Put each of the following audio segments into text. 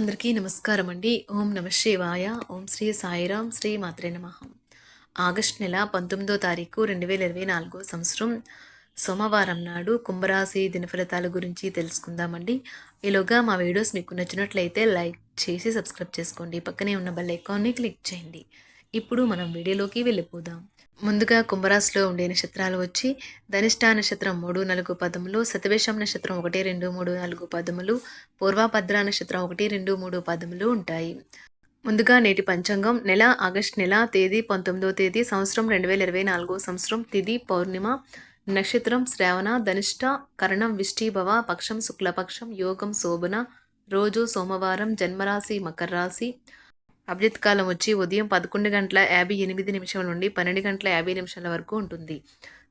అందరికీ నమస్కారం అండి. ఓం నమ శివాయ. ఓం శ్రీ సాయిరాం శ్రీ మాత్రే నమ. ఆగస్ట్ నెల పంతొమ్మిదో తారీఖు రెండు వేల ఇరవై నాలుగో సంవత్సరం సోమవారం నాడు కుంభరాశి దినఫలితాల గురించి తెలుసుకుందామండి. ఈలోగా మా వీడియోస్ మీకు నచ్చినట్లయితే లైక్ చేసి సబ్స్క్రైబ్ చేసుకోండి. పక్కనే ఉన్న బెల్ ఐకాన్ని క్లిక్ చేయండి. ఇప్పుడు మనం వీడియోలోకి వెళ్ళిపోదాం. ముందుగా కుంభరాశిలో ఉండే నక్షత్రాలు వచ్చి ధనిష్ట నక్షత్రం మూడు నాలుగు పదములు శతవేషం నక్షత్రం ఒకటి రెండు మూడు నాలుగు పదములు పూర్వభద్ర నక్షత్రం ఒకటి రెండు మూడు పదములు ఉంటాయి. ముందుగా నేటి పంచాంగం నెల ఆగస్ట్ నెల తేదీ పంతొమ్మిదో తేదీ సంవత్సరం రెండు వేల ఇరవై నాలుగో సంవత్సరం తిథి పౌర్ణిమ నక్షత్రం శ్రావణ ధనిష్ట కరణం విష్టిభవ పక్షం శుక్లపక్షం యోగం శోభన రోజు సోమవారం జన్మరాశి మకర రాశి అభిజిత్ కాలం వచ్చి ఉదయం పదకొండు గంటల యాభై ఎనిమిది నిమిషం నుండి పన్నెండు గంటల యాభై నిమిషాల వరకు ఉంటుంది.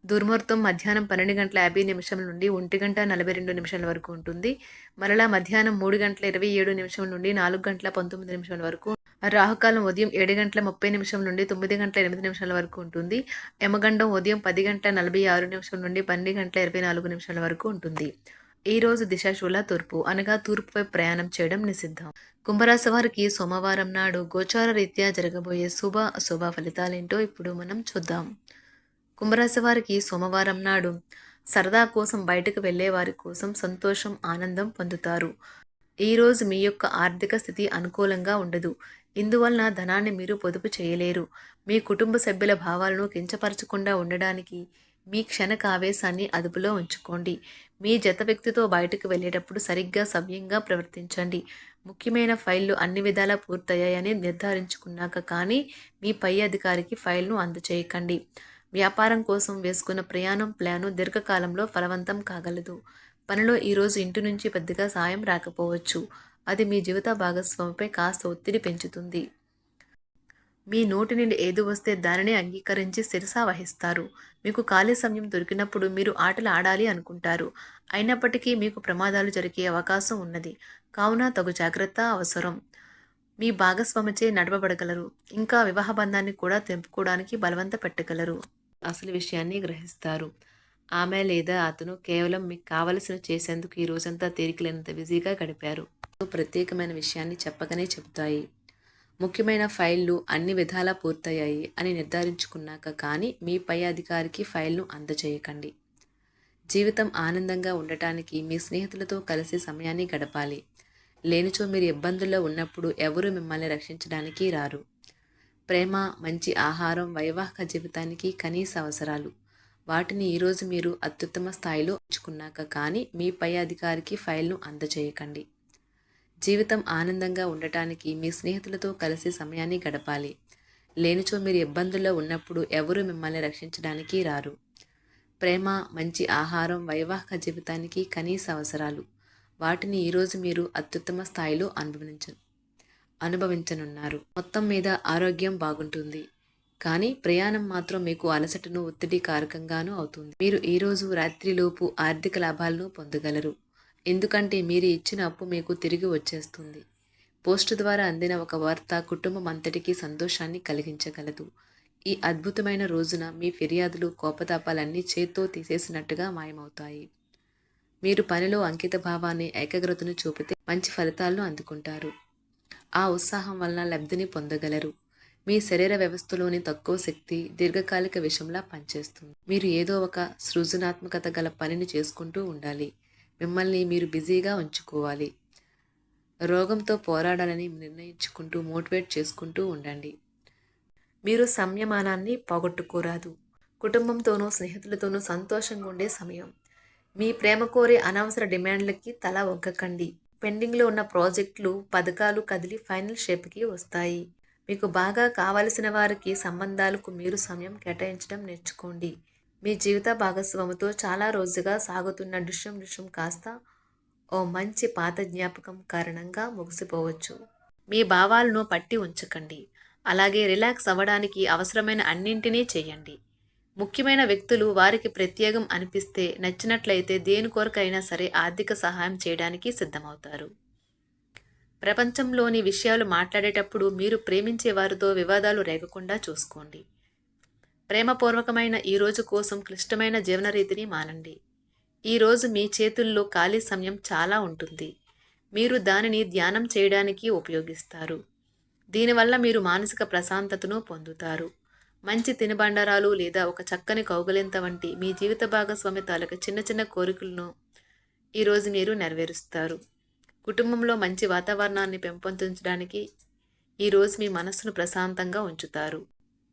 దుర్ముహూర్తం మధ్యాహ్నం పన్నెండు గంటల యాభై నిమిషం నుండి ఒంటి గంట నలభై రెండు నిమిషాల వరకు ఉంటుంది. మరలా మధ్యాహ్నం మూడు గంటల ఇరవై ఏడు నిమిషం నుండి నాలుగు గంటల పంతొమ్మిది నిమిషాల వరకు రాహుకాలం ఉదయం ఏడు గంటల ముప్పై నిమిషం నుండి తొమ్మిది గంటల ఎనిమిది నిమిషాల వరకు ఉంటుంది. యమగండం ఉదయం పది గంటల నలభై ఆరు నిమిషం నుండి పన్నెండు గంటల ఇరవై నాలుగు నిమిషాల వరకు ఉంటుంది. ఈ రోజు దిశాశూల తూర్పు అనగా తూర్పుపై ప్రయాణం చేయడం నిషిద్ధం. కుంభరాశి వారికి సోమవారం నాడు గోచార రీత్యా జరగబోయే శుభ అశుభ ఫలితాలేంటో ఇప్పుడు మనం చూద్దాం. కుంభరాశి వారికి సోమవారం నాడు సరదా కోసం బయటకు వెళ్ళే వారి కోసం సంతోషం ఆనందం పొందుతారు. ఈరోజు మీ యొక్క ఆర్థిక స్థితి అనుకూలంగా ఉండదు. ఇందువలన ధనాన్ని మీరు పొదుపు చేయలేరు. మీ కుటుంబ సభ్యుల భావాలను కించపరచకుండా ఉండడానికి మీ క్షణక ఆవేశాన్ని అదుపులో ఉంచుకోండి. మీ జత వ్యక్తితో బయటకు వెళ్ళేటప్పుడు సరిగ్గా సవ్యంగా ప్రవర్తించండి. ముఖ్యమైన ఫైళ్ళు అన్ని విధాలా పూర్తయ్యాయని నిర్ధారించుకున్నాక కానీ మీ పై అధికారికి ఫైల్ను అందచేయకండి. వ్యాపారం కోసం వేసుకున్న ప్రయాణం ప్లాను దీర్ఘకాలంలో ఫలవంతం కాగలదు. పనిలో ఈరోజు ఇంటి నుంచి పెద్దగా సాయం రాకపోవచ్చు. అది మీ జీవిత భాగస్వామిపై కాస్త ఒత్తిడి పెంచుతుంది. మీ నోటి నుండి ఏది వస్తే దానిని అంగీకరించి శిరసా వహిస్తారు. మీకు ఖాళీ సమయం దొరికినప్పుడు మీరు ఆటలు ఆడాలి అనుకుంటారు. అయినప్పటికీ మీకు ప్రమాదాలు జరిగే అవకాశం ఉన్నది. కావున తగు జాగ్రత్త అవసరం. మీ భాగస్వామిచే నడపబడగలరు. ఇంకా వివాహ బంధాన్ని కూడా తెంపుకోవడానికి బలవంత పెట్టగలరు. అసలు విషయాన్ని గ్రహిస్తారు. ఆమె లేదా అతను కేవలం మీకు కావలసిన చేసేందుకు ఈ రోజంతా తేలికలేనంత బిజీగా గడిపారు. ప్రత్యేకమైన విషయాన్ని చెప్పగానే చెబుతాయి ముఖ్యమైన ఫైళ్ళు అన్ని విధాలా పూర్తయ్యాయి అని నిర్ధారించుకున్నాక కానీ మీ పై అధికారికి ఫైల్ను అందజేయకండి జీవితం ఆనందంగా ఉండటానికి మీ స్నేహితులతో కలిసి సమయాన్ని గడపాలి. లేనిచో మీరు ఇబ్బందుల్లో ఉన్నప్పుడు ఎవరు మిమ్మల్ని రక్షించడానికి రారు. ప్రేమ మంచి ఆహారం వైవాహిక జీవితానికి కనీస అవసరాలు. వాటిని ఈరోజు మీరు అత్యుత్తమ స్థాయిలో ఉంచుకున్నాక కానీ మీ పై అధికారికి ఫైల్ను అందజేయకండి జీవితం ఆనందంగా ఉండటానికి మీ స్నేహితులతో కలిసి సమయాన్ని గడపాలి. లేనిచో మీరు ఇబ్బందుల్లో ఉన్నప్పుడు ఎవరు మిమ్మల్ని రక్షించడానికి రారు. ప్రేమ మంచి ఆహారం వైవాహిక జీవితానికి కనీస అవసరాలు. వాటిని ఈరోజు మీరు అత్యుత్తమ స్థాయిలో అనుభవించ అనుభవించనున్నారు. మొత్తం మీద ఆరోగ్యం బాగుంటుంది. కానీ ప్రయాణం మాత్రం మీకు అలసటను ఒత్తిడి కారకంగానూ అవుతుంది. మీరు ఈరోజు రాత్రిలోపు ఆర్థిక లాభాలను పొందగలరు. ఎందుకంటే మీరు ఇచ్చిన అప్పు మీకు తిరిగి వచ్చేస్తుంది. పోస్టు ద్వారా అందిన ఒక వార్త కుటుంబం అంతటికీ సంతోషాన్ని కలిగించగలదు. ఈ అద్భుతమైన రోజున మీ ఫిర్యాదులు కోపతాపాలన్నీ చేత్తో తీసేసినట్టుగా మాయమవుతాయి. మీరు పనిలో అంకిత భావాన్ని ఏకాగ్రతను చూపితే మంచి ఫలితాలను అందుకుంటారు. ఆ ఉత్సాహం వలన లబ్ధిని పొందగలరు. మీ శరీర వ్యవస్థలోని తక్కువ శక్తి దీర్ఘకాలిక విషయంలా పనిచేస్తుంది. మీరు ఏదో ఒక సృజనాత్మకత గల పనిని చేసుకుంటూ ఉండాలి. మిమ్మల్ని మీరు బిజీగా ఉంచుకోవాలి. రోగంతో పోరాడాలని నిర్ణయించుకుంటూ మోటివేట్ చేసుకుంటూ ఉండండి. మీరు సంయమానాన్ని పోగొట్టుకోరాదు. కుటుంబంతోనూ స్నేహితులతోనూ సంతోషంగా ఉండే సమయం. మీ ప్రేమ కోరే అనవసర డిమాండ్లకి తల ఒగ్గకండి పెండింగ్లో ఉన్న ప్రాజెక్టులు పథకాలు కదిలి ఫైనల్ షేప్కి వస్తాయి. మీకు బాగా కావలసిన వారికి సంబంధాలకు మీరు సమయం కేటాయించడం నేర్చుకోండి. మీ జీవిత భాగస్వామితో చాలా రోజుగా సాగుతున్న దృశ్యం దృశ్యం కాస్త ఓ మంచి పాత జ్ఞాపకం కారణంగా ముగిసిపోవచ్చు. మీ భావాలను పట్టి ఉంచకండి. అలాగే రిలాక్స్ అవ్వడానికి అవసరమైన అన్నింటినీ చేయండి. ముఖ్యమైన వ్యక్తులు వారికి ప్రత్యేకం అనిపిస్తే నచ్చినట్లయితే దేని కొరకైనా సరే ఆర్థిక సహాయం చేయడానికి సిద్ధమవుతారు. ప్రపంచంలోని విషయాలు మాట్లాడేటప్పుడు మీరు ప్రేమించే వారితో వివాదాలు రేగకుండా చూసుకోండి. ప్రేమపూర్వకమైన ఈ రోజు కోసం క్లిష్టమైన జీవన రీతిని మానండి ఈరోజు మీ చేతుల్లో ఖాళీ సమయం చాలా ఉంటుంది. మీరు దానిని ధ్యానం చేయడానికి ఉపయోగిస్తారు. దీనివల్ల మీరు మానసిక ప్రశాంతతను పొందుతారు. మంచి తినుబండరాలు లేదా ఒక చక్కని కౌగలింత వంటి మీ జీవిత భాగస్వామి తాలూకు చిన్న చిన్న కోరికలను ఈరోజు మీరు నెరవేరుస్తారు. కుటుంబంలో మంచి వాతావరణాన్ని పెంపొందించడానికి ఈరోజు మీ మనస్సును ప్రశాంతంగా ఉంచుతారు.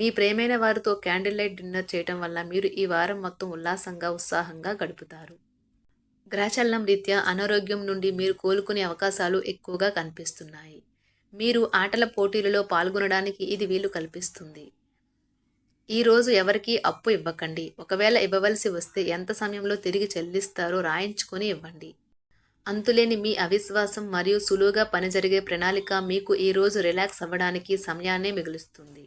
మీ ప్రేమైన వారితో క్యాండిల్ లైట్ డిన్నర్ చేయటం వల్ల మీరు ఈ వారం మొత్తం ఉల్లాసంగా ఉత్సాహంగా గడుపుతారు. గ్రహచలనం రీత్యా అనారోగ్యం నుండి మీరు కోలుకునే అవకాశాలు ఎక్కువగా కనిపిస్తున్నాయి. మీరు ఆటల పోటీలలో పాల్గొనడానికి ఇది వీలు కల్పిస్తుంది. ఈరోజు ఎవరికీ అప్పు ఇవ్వకండి. ఒకవేళ ఇవ్వవలసి వస్తే ఎంత సమయంలో తిరిగి చెల్లిస్తారో రాయించుకొని ఇవ్వండి. అంతులేని మీ అవిశ్వాసం మరియు సులువుగా పని జరిగే ప్రణాళిక మీకు ఈరోజు రిలాక్స్ అవ్వడానికి సమయాన్నే మిగులుస్తుంది.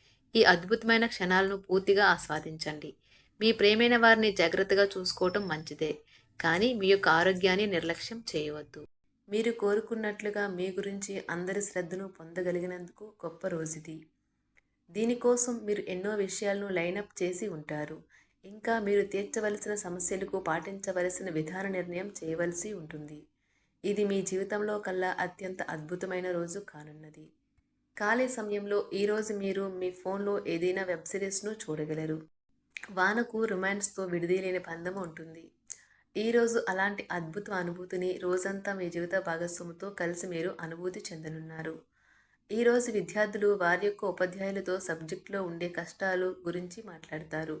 ఈ అద్భుతమైన క్షణాలను పూర్తిగా ఆస్వాదించండి. మీ ప్రేమైన వారిని జాగ్రత్తగా చూసుకోవటం మంచిదే కానీ మీ యొక్క ఆరోగ్యాన్ని నిర్లక్ష్యం చేయవద్దు. మీరు కోరుకున్నట్లుగా మీ గురించి అందరి శ్రద్ధను పొందగలిగినందుకు గొప్ప రోజుది. దీనికోసం మీరు ఎన్నో విషయాలను లైనప్ చేసి ఉంటారు. ఇంకా మీరు తీర్చవలసిన సమస్యలకు పాటించవలసిన విధాన నిర్ణయం చేయవలసి ఉంటుంది. ఇది మీ జీవితంలో కల్లా అత్యంత అద్భుతమైన రోజు కానున్నది. ఖాళీ సమయంలో ఈరోజు మీరు మీ ఫోన్లో ఏదైనా వెబ్ సిరీస్ను చూడగలరు. వానకు రొమాన్స్తో విడిదీలేని బంధం ఉంటుంది. ఈరోజు అలాంటి అద్భుత అనుభూతిని రోజంతా మీ జీవిత భాగస్వామితో కలిసి మీరు అనుభూతి చెందనున్నారు. ఈరోజు విద్యార్థులు వారి యొక్క ఉపాధ్యాయులతో సబ్జెక్టులో ఉండే కష్టాలు గురించి మాట్లాడతారు.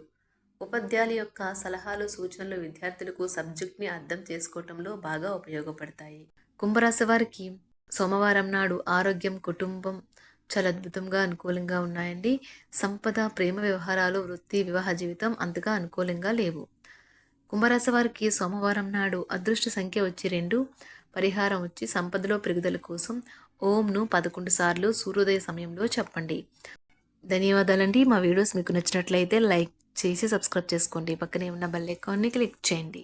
ఉపాధ్యాయుల యొక్క సలహాలు సూచనలు విద్యార్థులకు సబ్జెక్ట్ని అర్థం చేసుకోవటంలో బాగా ఉపయోగపడతాయి. కుంభరాశి వారికి సోమవారం నాడు ఆరోగ్యం కుటుంబం చాలా అద్భుతంగా అనుకూలంగా ఉన్నాయండి. సంపద ప్రేమ వ్యవహారాలు వృత్తి వివాహ జీవితం అంతగా అనుకూలంగా లేవు. కుంభరాశి వారికి సోమవారం నాడు అదృష్ట సంఖ్య వచ్చి రెండు పరిహారం వచ్చి సంపదలో పెరుగుదల కోసం ఓంను పదకొండు సార్లు సూర్యోదయ సమయంలో చెప్పండి. ధన్యవాదాలండి. మా వీడియోస్ మీకు నచ్చినట్లయితే లైక్ చేసి సబ్స్క్రైబ్ చేసుకోండి. పక్కనే ఉన్న బెల్ ఐకాన్ని క్లిక్ చేయండి.